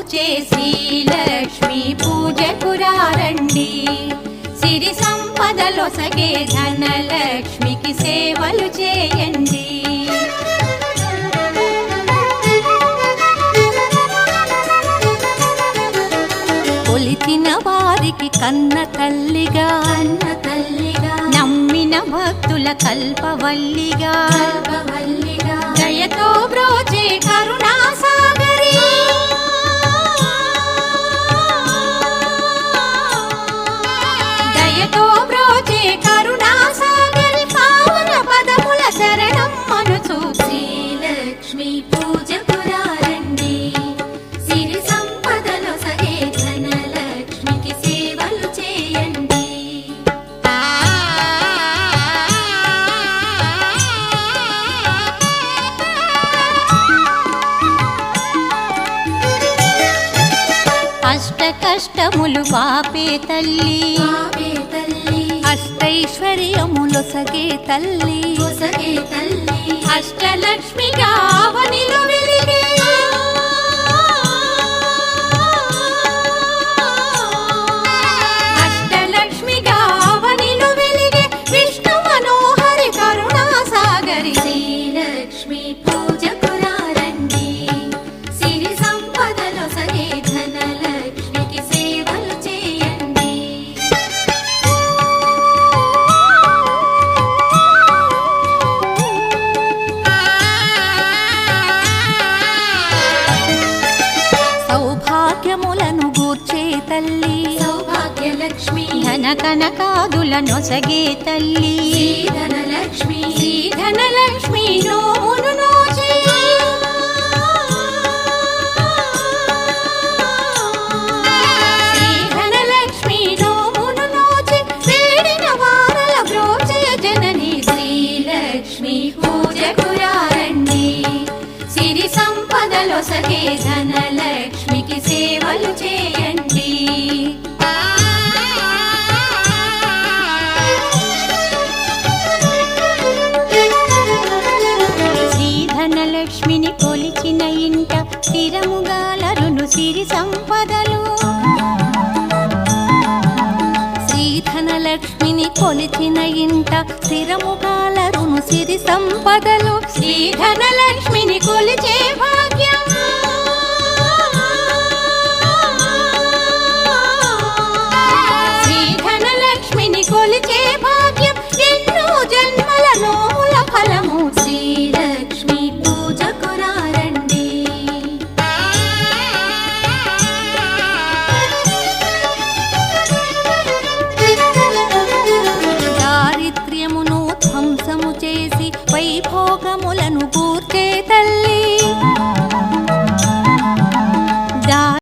ధనలక్ష్మి పూజకు రండి సిరి సంపదలొసగే ధనలక్ష్మికి సేవలు చేయండి. కొలిచిన వారికి కన్న తల్లిగా అన్న తల్లిగా నమ్మిన భక్తుల కల్పవల్లిగా. కల్పవల్లిగా. దయతో బ్రోచే శ్రీలక్ష్మి పూజకు రండి సిరి సంపదలో సగే ధనలక్ష్మికి సేవలు చేయండి. అష్ట కష్టములు పాపే తల్లి. పాపే తల్లి. అష్టైశ్వర్యములు సగే తల్లి. పొసగే తల్లి. అష్టలక్ష్మిగా అవనిలో ధన కనకాదుల నొసగే తల్లి. ధనలక్ష్మి ధనలక్ష్మి నోమును నోచే. శ్రీ ధనలక్ష్మి నోమును నోచే. వేడిన వారల బ్రోచే జనని. శ్రీలక్ష్మి పూజకు రండి సిరి సంపదలో సగే ధనలక్ష్మికి సేవలు చేయండి. స్థిరముగాలరును సిరి సంపదలు. శ్రీ ధనలక్ష్మిని కొలిచిన ఇంట స్థిరముగాలరును సిరి సంపదలు. శ్రీ కొలిచే భోగములను పూర్తే తల్లి.